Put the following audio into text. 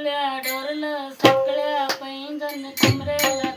पिंजळ्या डोरलं साकळ्या पैंजण कमरेला